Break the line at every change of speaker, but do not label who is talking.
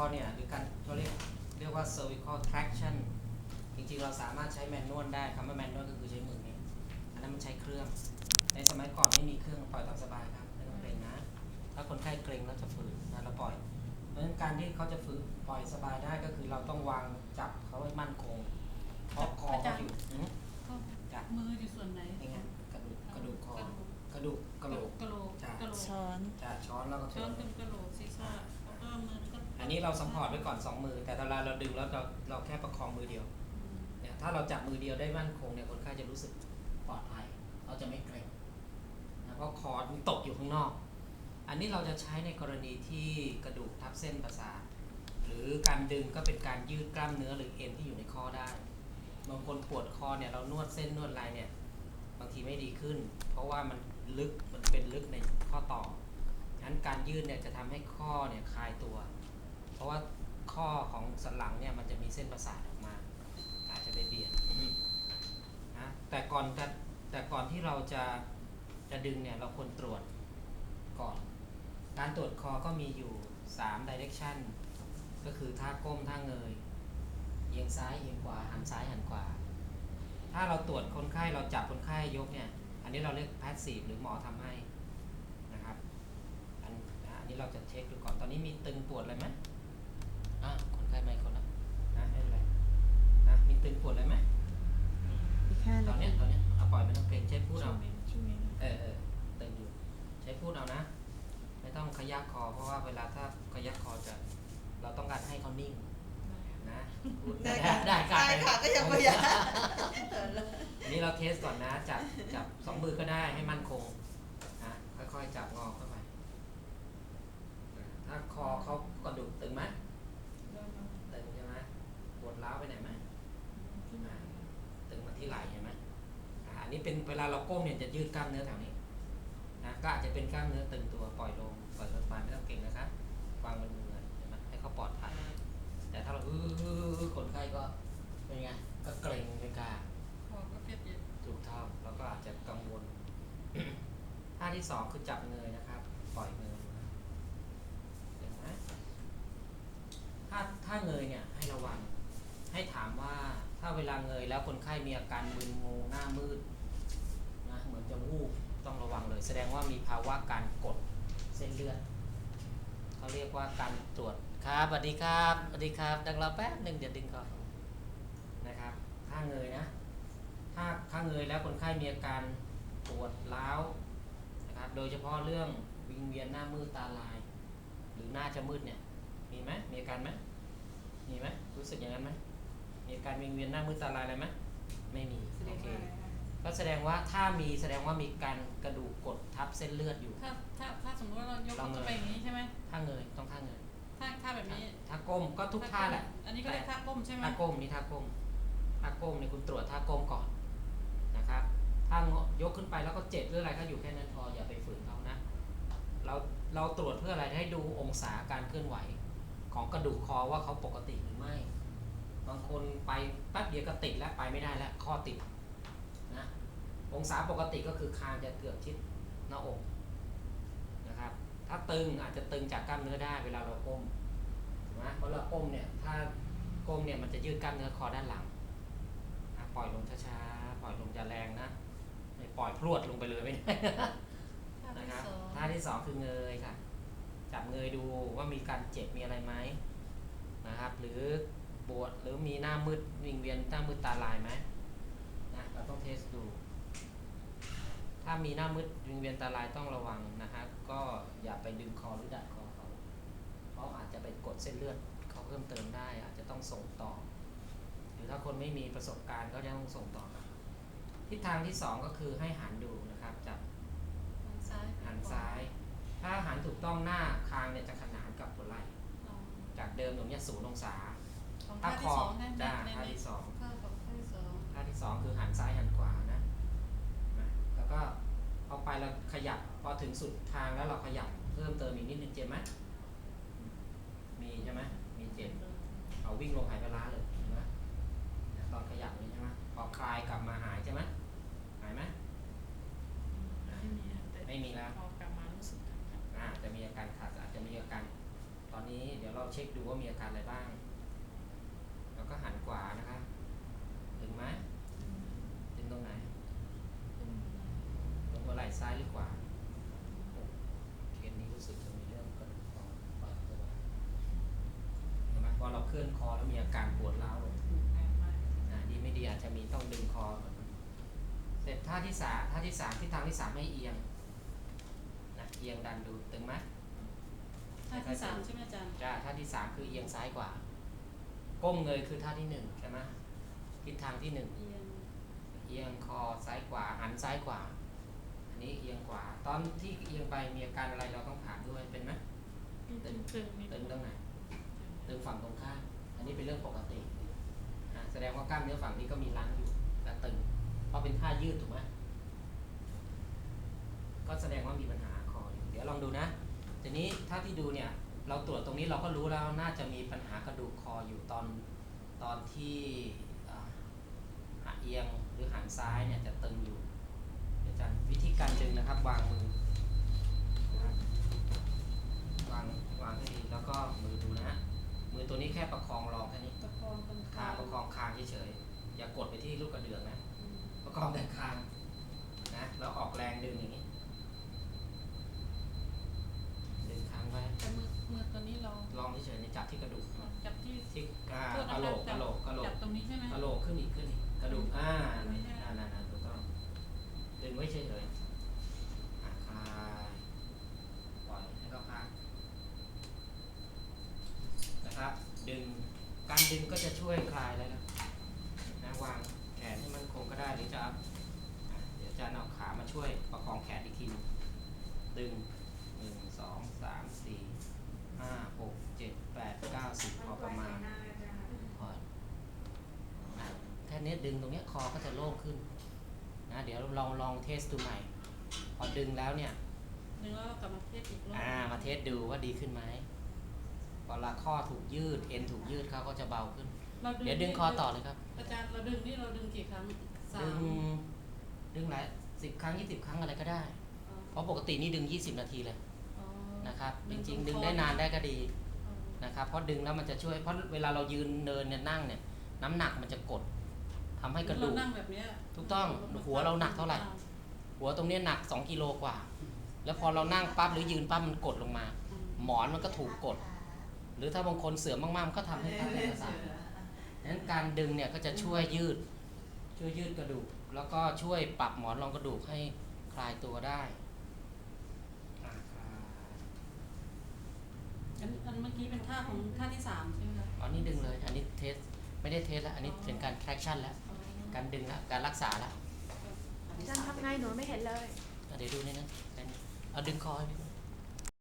อเนี่ยหรือการเขาเรียกเรียกว่า cervical traction จริงๆ เราสามารถใช้แมนนวลได้คำว่าแมนนวลก็คือใช้มือเนี่ยอันนั้นมันใช้เครื่อง ในสมัยก่อนไม่มีเครื่องปล่อยตามสบายครับไม่ต้องเกรงนะ ถ้าคนไข้เกรงแล้วจะฝืนนะเราปล่อย เพราะฉะนั้นการที่เขาจะฝืนปล่อยสบายได้ก็คือเราต้องวางจับเขาให้มั่นคงเพราะคอเขาอยู่อืม
ก็
จ้ะ
มืออยู่ส่วนไหน
นี่ไงกระดูกกระดูกคอ
กระดูก
กระดูกกระโหลก
กระโหลก
จ้ะ
กระโหลก
ช้อน
จะช้อนแล้วก็
ช้อน
เทิ
เป็นกระโหลกศีรษะ แล้วก็มือก็
อันนี้เราสัมผัสไว้ก่อนสองมือ แต่เวลาเราดึงแล้วเราเราแค่ประคองมือเดียวเนี่ยถ้าเราจับมือเดียวได้มั่นคงเนี่ยคนไข้จะรู้สึกปลอดภัยเราจะไม่เกร็งนะเพราะคอมันตกอยู่ข้างนอก อันนี้เราจะใช้ในกรณีที่กระดูกทับเส้นประสาทหรือการดึงก็เป็นการยืดกล้ามเนื้อหรือเอ็นที่อยู่ในข้อได้บางคนปวดคอเนี่ยเรานวดเส้นนวดอะไรเนี่ยบางทีไม่ดีขึ้น เพราะว่ามันลึกมันเป็นลึกในข้อต่อ งั้นการยืดเนี่ยจะทำให้ข้อเนี่ยคลายตัว เพราะว่าข้อของสันหลังเนี่ยมันจะมีเส้นประสาทออกมา อาจจะไปเบียดนะแต่ก่อนแต่ก่อนที่เราจะจะดึงเนี่ยเราควรตรวจก่อน การตรวจคอก็มีอยู่ 3 direction ก็คือท่าก้มท่าเงยเอียงซ้ายเอียงขวาหันซ้ายหันขวา ถ้าเราตรวจคนไข้เราจับคนไข้ยกเนี่ย อันนี้เราเรียก passive หรือหมอทำให้ นนะอันนี้เราจะเช็คดูก่อน ตอนนี้มีตึงปวดอะไรไหมอะคนไข้ไม่คนละนะไม่เป็นไรนะมีตึงปวดอะไรไหม
อีกห้า
ตอ
นาที
นเนี้ยตอนเนี้ยเอาปล่อยไม่ต้องเกรงใช้พูด
ช่ว
เอา
งนี้ช่วงนี้นะ
เออเออตึงอยู่ใช้พูดเอานะ ไม่ต้องขยักคอ เพราะว่าเวลาถ้าขยักคอจะ เราต้องการให้เขานิ่งนะพูด
ได้ค่ะ
ได้ค่ะ
ได้ค่ะก็ยังไม่อยาก
อันนี้เราเทสก่อนนะ จับจับสองมือก็ได้ให้มั่นคงนะค่อยๆจับงอเข้าไปนะ ถ้าคอเขากระดูกตึงไหม
เริ่มแล้ว
ตึงใช่ไหมปวดร้าวไปไหนไหมอ่าตึงมาที่ไหล่เห็นไหมอ่าอันนี้เป็นเวลาเราก้มเนี่ยจะยืดกล้ามเนื้อแถวนี้นะก็อาจจะเป็นกล้ามเนื้อตึงตัวปล่อยลงปล่อยลงมาไม่ต้องเก่งนะคะวางบนมือเห็นไหมให้เขาปลอดภัยแต่ถ้าเราอื้อคนไข้ก็เป็นไงก็เกร็งไม่กล้า
คอก็เปียกเปียก
ถูกต้องแล้วก็อาจจะกังวลท่าที่สองคือจับเงยนะครับ ปล่อยเงยนะเห็นไหม ถ้าถ้าเงยเนี่ยให้ระวัง ให้ถามว่าถ้าเวลาเงยแล้วคนไข้มีอาการมึนงงหน้ามืดนะเหมือนจะวูบต้องระวังเลย แสดงว่ามีภาวะการกดเส้นเลือดเขาเรียกว่าการตรวจครับสวัสดีครับสวัสดีครับดังเราแป๊บหนึ่งเดี๋ยวดึงก่อนนะครับถ้าเงยนะถ้าถ้าเงยแล้วคนไข้มีอาการปวดร้าวนะครับโดยเฉพาะเรื่องวิงเวียนหน้ามืดตาลาย หรือหน้าจะมืดเนี่ยมีไหมมีอาการไหม มีไหมรู้สึกอย่างนั้นไหมมีอาการวิงเวียนหน้ามืดตาลายอะไรไหมไม่มี
แสด
โองเค
ว่าอะไรคะ
ก็แสดงว่าถ้ามีแสดงว่ามีการกระดูกกดทับเส้นเลือดอยู่
ถ้าถ้าถ้าสมมติว่าเรายก
ลองเลย
จะไปอย่างนี้ใช่ไหม
ถ้าเงยต้องท่าเงย
ถ้าถ้าแบบนี้
ถ้าก้มก็ทุกท่าแหละ
อันนี้ก็เรียกท่าก้มใช่ไหม
ท่าก้มนี่ท่าก้มท่าก้มเนี่ยคุณตรวจท่าก้มก่อนนะครับถ้างอยกขึ้นไปแล้วก็เจ็บหรืออะไรก็อยู่แค่นั้นพออย่าไปฝืนเขานะ เราเราตรวจเพื่ออะไรให้ดูองศาการเคลื่อนไหว ของกระดูกคอว่าเขาปกติหรือไม่ บางคนไปแป๊บเดียวก็ติดแล้วไปไม่ได้แล้วข้อติดนะองศาปกติก็คือคางจะเกือบชิดหน้าอกนะครับ ถ้าตึงอาจจะตึงจากกล้ามเนื้อได้เวลาเราก้มถูกไหมเพราะเราก้มเนี่ยถ้าก้มเนี่ยมันจะยืดกล้ามเนื้อคอด้านหลังนะปล่อยลงช้าๆปล่อยลงจะแรงนะไม่ปล่อยพรวดลงไปเลยไม่ได้
ท่า
นะ
ที่
ครับ
สอง
ท่าที่สองคือเงยค่ะ จับเงยดูว่ามีการเจ็บมีอะไรไหมนะครับ หรือปวดหรือมีหน้ามืดวิงเวียนหน้ามืดตาลายไหมนะเราต้องเทสดู ถ้ามีหน้ามืดวิงเวียนตาลายต้องระวังนะครับก็อย่าไปดึงคอหรือดัดคอเขาเพราะอาจจะไปกดเส้นเลือดเขาเพิ่มเติมได้ อาจจะต้องส่งต่อ หรือถ้าคนไม่มีประสบการณ์ก็จะต้องส่งต่อครับทิศทางที่สองก็คือให้หันดูนะครับจับ
หันซ้าย
หันซ้าย ถ้าหันถูกต้องหน้าคางเนี่ยจะขนานกับหัวไหล่
อ๋อ
จากเดิมตรงเนี้ยศูนย์องศา
ของ
ถ้า
ท่า
ค
ที่
อ
สองนะ
จ้า
ใน
ท่า
ใน
ที่สอง
ท่าของท่าที่สอง
ท่าที่สองคือหันซ้ายหันขวานะนะแล้วก็พอไปเราขยับพอถึงสุดทางแล้วเราขยับเพิ่มเติมอีกนิดนึงเจ็บไหมมีใช่ไหมมีเจ็บเอาวิ่งลงหายไปล้าเลยเห็นไหมนะตอนขยับนี้ใช่ไหมพอคลายกลับมาหายใช่ไหมหายไหม
ไม่มีอะแต่
ไม่มีแล้ว นี้เดี๋ยวเราเช็คดูว่ามีอาการอะไรบ้าง แล้วก็หันขวานะคะ ถึงไหมถึงตรงไหนตรงหัวไหล่ซ้ายหรือขวาโอ้เคสนี้รู้สึกจะมีเรื่องกระดูกคอปล่อยตัวเห็นไหมพอเราเคลื่อนคอแล้วมีอาการปวดร้าวลงอ่าดีไม่ดีอาจจะมีต้องดึงคอก่อนเสร็จท่าที่สามท่าที่สามที่ทางที่สามให้เอียงนะเอียงดันดูตึงไหม
ท่าที่สามใช่ไหมอาจารย์
จ้าท่าที่สามคือเอียงซ้ายกว่า ก้มเงยคือท่าที่หนึ่งใช่ไหมทิศทางที่หนึ่ง
เอียง
เอียงคอซ้ายขวาหันซ้ายขวาอันนี้เอียงขวา ตอนที่เอียงไปมีอาการอะไรเราต้องถามด้วยเป็นไหม
ตึงตึงนิด
ตึงตรงไหนตึงฝั่งตรงข้ามอันนี้เป็นเรื่องปกติอะแสดงว่ากล้ามเนื้อฝั่งนี้ก็มีรั้งอยู่แต่ตึงเพราะเป็นท่ายืดถูกไหมก็แสดงว่ามีปัญหาคออยู่เดี๋ยวลองดูนะ ทีนี้ถ้าที่ดูเนี่ยเราตรวจตรงนี้เราก็รู้แล้วน่าจะมีปัญหากระดูกคออยู่ตอนตอนที่อ่าหักเอียงหรือหันซ้ายเนี่ยจะตึงอยู่เดี๋ยวอาจารย์วิธีการดึงนะครับวางมือนะครับวางวางให้ดีแล้วก็มือดูนะฮะมือตัวนี้แค่ประคองรองแค่นี้
ประคองตรง
ขา
ขา
ประคองคางเฉยๆอย่ากดไปที่ลูกกระเดือกนะประคองแต่คางนะแล้วออกแรงดึงอย่างนี้ ดึงค้างไว้
แต่มือมือตัวนี้เรา
ลองเฉยๆในจับที่กระดูก
จับที่
ที่กา
โทษ
ก
นะ
ระโหล
คะ
กกระโหลกกระโหลก
จับตรงนี้ใช่ไหม
กระโหลกขึ้นอีกขึ้นอีกกระดูกอ่า
ไม่ใช่
นั่นนั่นนั่นถูกต้องดึงไว้เฉยๆอะคลายปล่อยให้เขาพักนะครับ ดึงการ ดึงก็จะช่วยคลายแล้วนะนะวางแขนให้มันคงก็ได้หรือจะเอาอะเดี๋ยวอาจะเอาขามาช่วยประคองแขนอีกทีหนึ่งดึงหนึ่งสองสามสี่ห้าหกเจ็ดแปดเก้าสิบพอประมาณพออะแค่นี้ดึงตรงเนี้ยคอก็จะโล่งขึ้นนะเดี๋ยวลองลองเทสดูใหม่ พอดึงแล้วเนี่ย
ดึงแล้วเรากลับมาเทสอีกรอบ
อ่ามาเทสดูว่าดีขึ้นไหม พอละข้อถูกยืดเอ็นถูกยืดเขาก็จะเบาขึ้น
รา
เดี๋ยวดึงคอต่อเลยครับ
อาจารย์เราดึงนี่เราดึงกี่ครั้งสา
ดึ
ม
งดึงหลายสิบครั้งยี่สิบครั้งอะไรก็ได้
อ๋อ
เพราะปกตินี่ดึง 20 นาทีเลย
อ๋อ
นะครับจ
ดึง
ริง
ตรง
ๆ ดึง
คอ
ได้นานได้ก็ดี
อ๋อ
นะครับเพราะดึงแล้วมันจะช่วยเพราะเวลาเรายืนเดินเนี่ยนั่งเนี่ยน้ำหนักมันจะกดทำให้กระดูก
เรานั่งแบบเนี้ย
ถูกต้องหัวเราหนักเท่าไหร่ หัวตรงเนี้ยหนัก 2 กิโลกว่า แล้วพอเรานั่งปั๊บหรือยืนปั๊บมันกดลงมา
อืม
หมอนมันก็ถูกกด หรือถ้าบางคนเสื่อมมากๆมันก็ทำให้กล้ามเนื้อประสาทดังนั้นการดึงเนี่ยก็จะช่วยยืดช่วยยืดกระดูก แล้วก็ช่วยปรับหมอนรองกระดูกให้คลายตัวได้อ่าคลาย
อันอันเมื่อกี้เป็นท่าของท่าที่สามใช่ไหมคะ
อ๋อนี่ดึงเลย อันนี้เทสไม่ได้เทสแล้ว อันนี้เป็นการ traction แล้ว
อ๋อ
การดึงแล้ว การรักษาแล้ว
อาจารย์ทำไงหนูไม่เห็นเลย
อะเดี๋ยวดูนี่นะอันนี้เอาดึงคอให้พี่